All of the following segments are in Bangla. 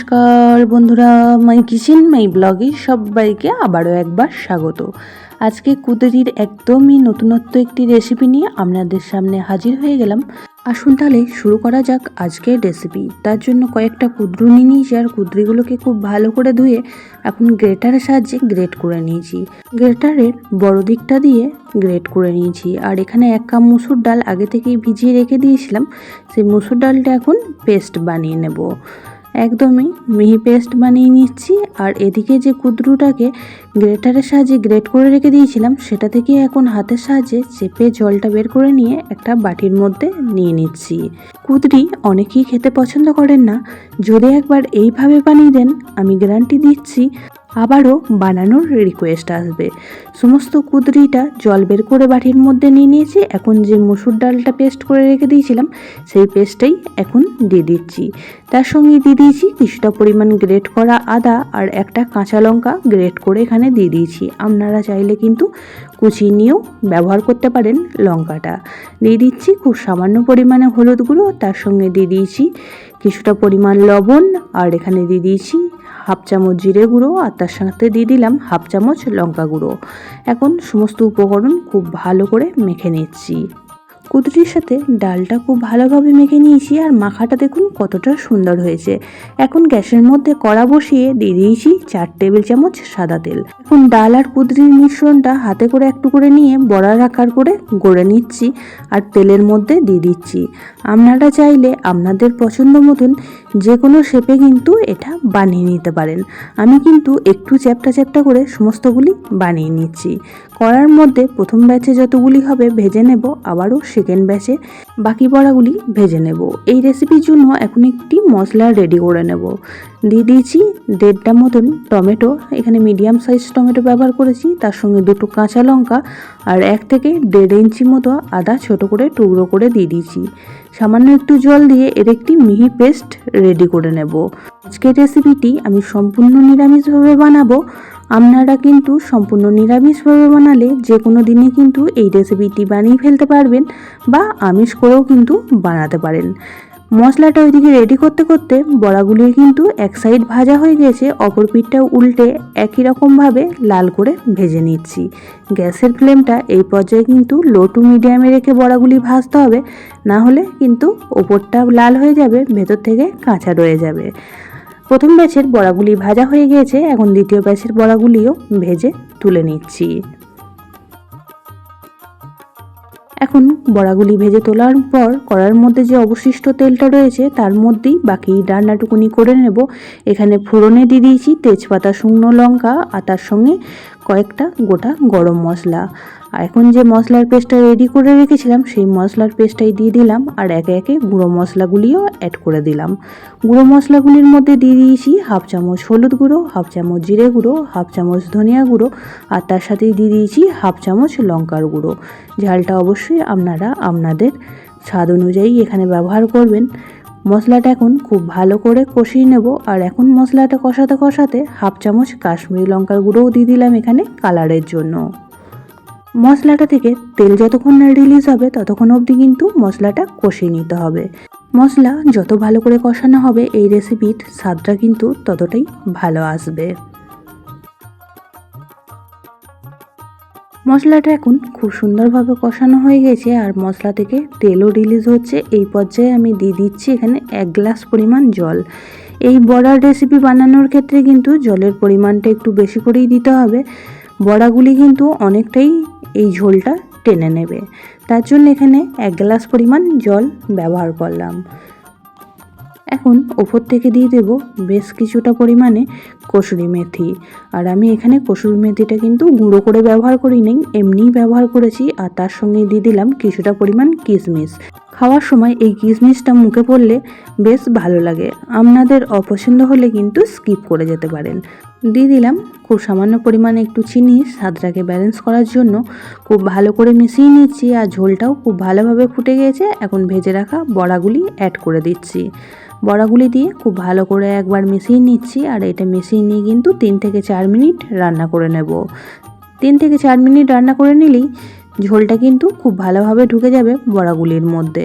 নমস্কার বন্ধুরা, মাই কিচেন, মাই ব্লগে সবাইকে আবারও একবার স্বাগত। আজকে কুদরির একদমই নতুনত্ব একটি রেসিপি নিয়ে আপনাদের সামনে হাজির হয়ে গেলাম। আসুন তাহলে শুরু করা যাক আজকের রেসিপি তার জন্য কয়েকটা কুদ্রু নিয়ে নিয়েছি আর কুদ্রিগুলোকে খুব ভালো করে ধুয়ে এখন গ্রেটারের সাহায্যে গ্রেট করে নিয়েছি। গ্রেটারের বড় দিকটা দিয়ে গ্রেট করে নিয়েছি। আর এখানে এক কাপ মুসুর ডাল আগে থেকেই ভিজিয়ে রেখে দিয়েছিলাম। সেই মুসুর ডালটা এখন পেস্ট বানিয়ে নেব। একদমই মিহি পেস্ট বানিয়ে নিচ্ছি। আর এদিকে যে কুদ্রুটাকে গ্রেটারের সাহায্যে গ্রেট করে রেখে দিয়েছিলাম, সেটা থেকে এখন হাতের সাহায্যে চেপে জলটা বের করে নিয়ে একটা বাটির মধ্যে নিয়ে নিচ্ছি। কুদরি অনেকেই খেতে পছন্দ করেন না। যদি একবার এইভাবে বানিয়ে দেন, আমি গ্যারান্টি দিচ্ছি আবারও বানানোর রিকোয়েস্ট আসবে। সমস্ত কুদরিটা জল বের করে বাটির মধ্যে নিয়ে নিয়েছি। এখন যে মসুর ডালটা পেস্ট করে রেখে দিয়েছিলাম, সেই পেস্টটাই এখন দিয়ে দিচ্ছি। তার সঙ্গে দিয়ে দিয়েছি কিছুটা পরিমাণ গ্রেট করা আদা আর একটা কাঁচা লঙ্কা গ্রেট করে এখানে দিয়ে দিয়েছি। আপনারা চাইলে কিন্তু কুচি নিয়েও ব্যবহার করতে পারেন লঙ্কাটা। দিয়ে দিচ্ছি খুব সামান্য পরিমাণে হলুদ গুঁড়ো, তার সঙ্গে দিয়ে দিয়েছি কিছুটা পরিমাণ লবণ, আর এখানে দিয়ে দিয়েছি হাফ চামচ জিরে গুঁড়ো আর তার সাথে দিয়ে দিলাম হাফ চামচ লঙ্কা গুঁড়ো। এখন সমস্ত উপকরণ খুব ভালো করে মেখে নিচ্ছি। কুদরির সাথে ডালটা খুব ভালোভাবে মেখে নিয়েছি আর মাখাটা দেখুন কতটা সুন্দর হয়েছে। এখন গ্যাসের মধ্যে কড়া বসিয়ে দিয়ে দিয়েছি চার টেবিল চামচ সাদা তেল। এখন ডাল আর কুদরির মিশ্রণটা হাতে করে একটু করে নিয়ে বড়ার আকার করে গড়ে নিচ্ছি আর তেলের মধ্যে দিয়ে দিচ্ছি। আপনারা চাইলে আপনাদের পছন্দ মতন যে কোনো শেপে কিন্তু এটা বানিয়ে নিতে পারেন। আমি কিন্তু একটু চ্যাপটা চ্যাপটা করে সমস্তগুলি বানিয়ে নিচ্ছি। কড়ার মধ্যে প্রথম ব্যাচে যতগুলি হবে ভেজে নেব আবারও সেকেন্ড ব্যাচে বাকি বড়াগুলি ভেজে নেব। এই রেসিপির জন্য এখন একটি মশলা রেডি করে নেব। দিয়ে দিয়েছি দেড়টা মতন টমেটো। এখানে মিডিয়াম সাইজ টমেটো ব্যবহার করেছি, তার সঙ্গে দুটো কাঁচা লঙ্কা আর এক থেকে দেড় ইঞ্চি মতো আদা ছোট করে টুকরো করে দিয়ে দিয়েছি। সামান্য একটু জল দিয়ে এর একটি মিহি পেস্ট রেডি করে নেব। আজকের রেসিপিটি আমি সম্পূর্ণ নিরামিষভাবে বানাবো। আপনারা কিন্তু সম্পূর্ণ নিরামিষভাবে বানালে যে কোনো দিনে কিন্তু এই রেসিপিটি বানিয়ে ফেলতে পারবেন বা আমিষ করেও কিন্তু বানাতে পারেন। মশলাটা ওইদিকে রেডি করতে করতে বড়াগুলি কিন্তু এক সাইড ভাজা হয়ে গেছে, অপর পিঠটা উল্টে একই রকমভাবে লাল করে ভেজে নিচ্ছি। গ্যাসের ফ্লেমটা এই পর্যায়ে কিন্তু লো টু মিডিয়ামে রেখে বড়াগুলি ভাজতে হবে, না হলে কিন্তু ওপরটা লাল হয়ে যাবে, ভেতর থেকে কাঁচা রয়ে যাবে। প্রথম ব্যাচের বড়াগুলি ভাজা হয়ে গিয়েছে, এখন দ্বিতীয় ব্যাচের বড়াগুলিও ভেজে তুলে নিচ্ছি। এখন বড়াগুলি ভেজে তোলার পর কড়ার মধ্যে যে অবশিষ্ট তেলটা রয়েছে, তার মধ্যেই বাকি রান্নাটুকুনি করে নেব। এখানে ফোড়নে দিয়ে দিয়েছি তেজপাতা, শুকনো লঙ্কা আর তার সঙ্গে কয়েকটা গোটা গরম মশলা। আর এখন যে মশলার পেস্টটা রেডি করে রেখেছিলাম, সেই মশলার পেস্টটাই দিয়ে দিলাম আর একে একে গুঁড়ো মশলাগুলিও অ্যাড করে দিলাম। গুঁড়ো মশলাগুলির মধ্যে দিয়ে দিয়েছি হাফ চামচ হলুদ গুঁড়ো, হাফ চামচ জিরে গুঁড়ো, হাফ চামচ ধনিয়া গুঁড়ো আর তার সাথেই দিয়ে দিয়েছি হাফ চামচ লঙ্কার গুঁড়ো। ঝালটা অবশ্যই আপনারা আপনাদের স্বাদ অনুযায়ী এখানে ব্যবহার করবেন। মশলাটা এখন খুব ভালো করে কষিয়ে নেব আর এখন মশলাটা কষাতে কষাতে হাফ চামচ কাশ্মীরি লঙ্কার গুঁড়োও দিয়ে দিলাম এখানে কালারের জন্য। মশলাটা থেকে তেল যতক্ষণ না রিলিজ হবে, ততক্ষণ অবধি কিন্তু মশলাটা কষিয়ে নিতে হবে। মশলা যত ভালো করে কষানো হবে, এই রেসিপির স্বাদটা কিন্তু ততটাই ভালো আসবে। মশলাটা এখন খুব সুন্দরভাবে কষানো হয়ে গেছে, আর মশলা থেকে তেলও রিলিজ হচ্ছে। এই পর্যায়ে আমি দিয়ে দিচ্ছি এখানে এক গ্লাস পরিমাণ জল। এই বড়ার রেসিপি বানানোর ক্ষেত্রে কিন্তু জলের পরিমাণটা একটু বেশি করেই দিতে হবে। বড়াগুলি কিন্তু অনেকটাই এই ঝোলটা টেনে নেবে। তার জন্য এখানে এক গ্লাস পরিমাণ জল ব্যবহার করলাম। এখন ওপর থেকে দিয়ে দেব বেশ কিছুটা পরিমাণে কসুরি মেথি। আর আমি এখানে কসুরি মেথিটা কিন্তু গুঁড়ো করে ব্যবহার করি নেই, এমনিই ব্যবহার করেছি, আর তার সঙ্গে দিয়ে দিলাম কিছুটা পরিমাণ কিশমিশ খাওয়ার সময় এই কিশমিশটা মুখে পড়লে বেশ ভালো লাগে। আপনাদের অপছন্দ হলে কিন্তু স্কিপ করে যেতে পারেন। দিয়ে দিলাম। খুব সামান্য পরিমাণে একটু চিনি, স্বাদটাকে ব্যালেন্স করার জন্য খুব ভালো করে মিশিয়ে নিচ্ছি আর ঝোলটাও খুব ভালোভাবে ফুটে গিয়েছে। এখন ভেজে রাখা বড়াগুলি অ্যাড করে দিচ্ছি। বড়াগুলি দিয়ে খুব ভালো করে একবার মিশিয়ে নিচ্ছি আর এটা মিশিয়ে নিয়ে কিন্তু তিন থেকে চার মিনিট রান্না করে নেব। তিন থেকে চার মিনিট রান্না করে নিলেই ঝোলটা কিন্তু খুব ভালোভাবে ঢুকে যাবে বড়াগুলির মধ্যে।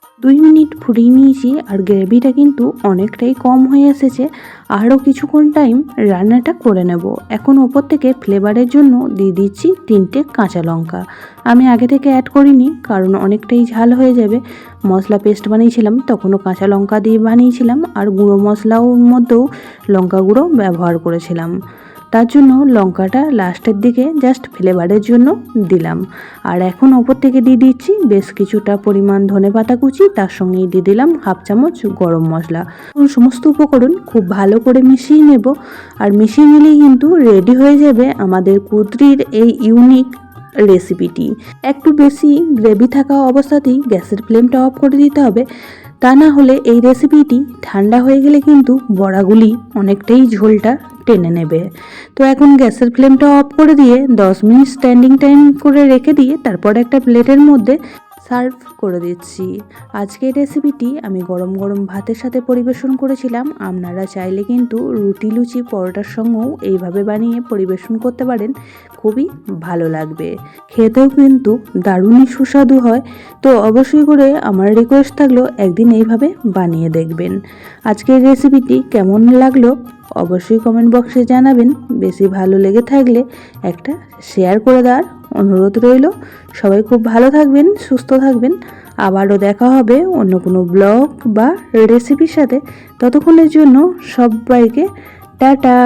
দুই মিনিট ফুটিয়ে নিয়েছি আর গ্রেভিটা কিন্তু অনেকটাই কম হয়ে এসেছে। আরও কিছুক্ষণ টাইম রান্নাটা করে নেব। এখন ওপর থেকে ফ্লেভারের জন্য দিয়ে দিচ্ছি তিনটে কাঁচা লঙ্কা। আমি আগে থেকে অ্যাড করিনি, কারণ অনেকটাই ঝাল হয়ে যাবে। মশলা পেস্ট বানিয়েছিলাম, তখনও কাঁচা লঙ্কা দিয়ে বানিয়েছিলাম, আর গুঁড়ো মশলাও মধ্যেও লঙ্কা গুঁড়ো ব্যবহার করেছিলাম। তার জন্য লঙ্কাটা লাস্টের দিকে জাস্ট ফ্লেভারের জন্য দিলাম। আর এখন ওপর থেকে দিয়ে দিচ্ছি বেশ কিছুটা পরিমাণ ধনে পাতা কুচি, তার সঙ্গেই দিয়ে দিলাম হাফ চামচ গরম মশলা। সমস্ত উপকরণ খুব ভালো করে মিশিয়ে নেব। আর মিশিয়ে নিলেই কিন্তু রেডি হয়ে যাবে আমাদের কুদরির এই ইউনিক রেসিপিটি একটু বেশি গ্রেভি থাকা অবস্থাতেই গ্যাসের ফ্লেমটা অফ করে দিতে হবে। তা না হলে এই রেসিপিটি ঠান্ডা হয়ে গেলে কিন্তু বড়াগুলি অনেকটাই ঝোলটা টেনে নেবে। তো এখন গ্যাসের ফ্লেমটা অফ করে দিয়ে দশ মিনিট স্ট্যান্ডিং টাইম করে রেখে দিয়ে তারপর একটা প্লেটের মধ্যে সার্ভ করে দিচ্ছি। আজকের রেসিপিটি আমি গরম গরম ভাতের সাথে পরিবেশন করেছিলাম। আপনারা চাইলে কিন্তু রুটি, লুচি, পরোটার সঙ্গেও এইভাবে বানিয়ে পরিবেশন করতে পারেন। খুবই ভালো লাগবে। খেতেও কিন্তু দারুণই সুস্বাদু হয়। তো অবশ্যই করে আমার রিকোয়েস্ট থাকল একদিন এইভাবে বানিয়ে দেখবেন। আজকের রেসিপিটি কেমন লাগল অবশ্যই কমেন্ট বক্সে জানাবেন। বেশি ভালো লেগে থাকলে একটা শেয়ার করে দেওয়ার অনুরোধ রইল। সবাই খুব ভালো থাকবেন, সুস্থ থাকবেন। আবারও দেখা হবে অন্য কোনো ব্লগ বা রেসিপির সাথে। ততক্ষণের জন্য সবাইকে টাটা।